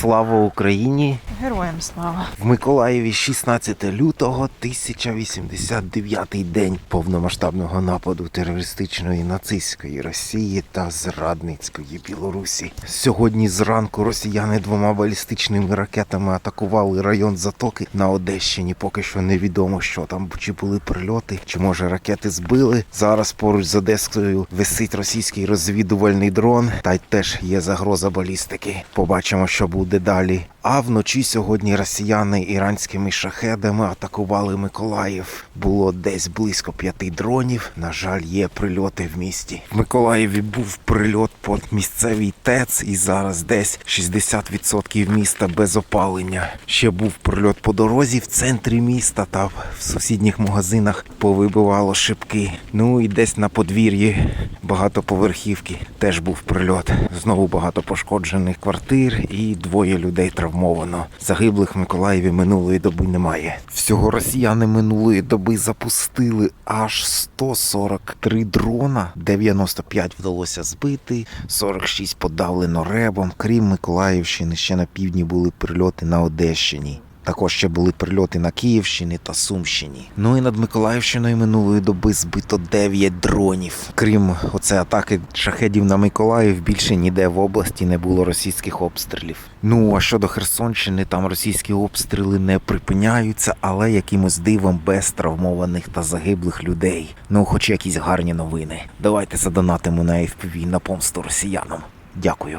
Слава Україні! Героям слава. В Миколаєві 16 лютого 1089 день повномасштабного нападу терористичної нацистської Росії та зрадницької Білорусі. Сьогодні зранку росіяни двома балістичними ракетами атакували район Затоки на Одещині. Поки що невідомо, що там чи були прильоти, чи може ракети збили. Зараз поруч з Одескою висить російський розвідувальний дрон, та й теж є загроза балістики. Побачимо, що буде далі. А вночі сьогодні росіяни іранськими шахедами атакували Миколаїв. Було десь близько п'яти дронів. На жаль, є прильоти в місті. В Миколаєві був прильот по місцевій ТЕЦ, і зараз десь 60% міста без опалення. Ще був прильот по дорозі в центрі міста та в сусідніх магазинах повибивало шибки. Ну і десь на подвір'ї багатоповерхівки теж був прильот. Знову багато пошкоджених квартир і двоє людей травмовано. Загиблих в Миколаєві минулої доби немає. Всього росіяни минулої доби запустили аж 143 дрона, 95 вдалося збити, 46 подавлено ребом. Крім Миколаївщини, ще на півдні були прильоти на Одещині. Також ще були прильоти на Київщині та Сумщині. Ну і над Миколаївщиною минулої доби збито 9 дронів. Крім оце атаки шахедів на Миколаїв, більше ніде в області не було російських обстрілів. Ну а щодо Херсонщини, там російські обстріли не припиняються, але якимось дивом без травмованих та загиблих людей. Ну, хоч якісь гарні новини. Давайте задонатимо на FPV на помсту росіянам. Дякую.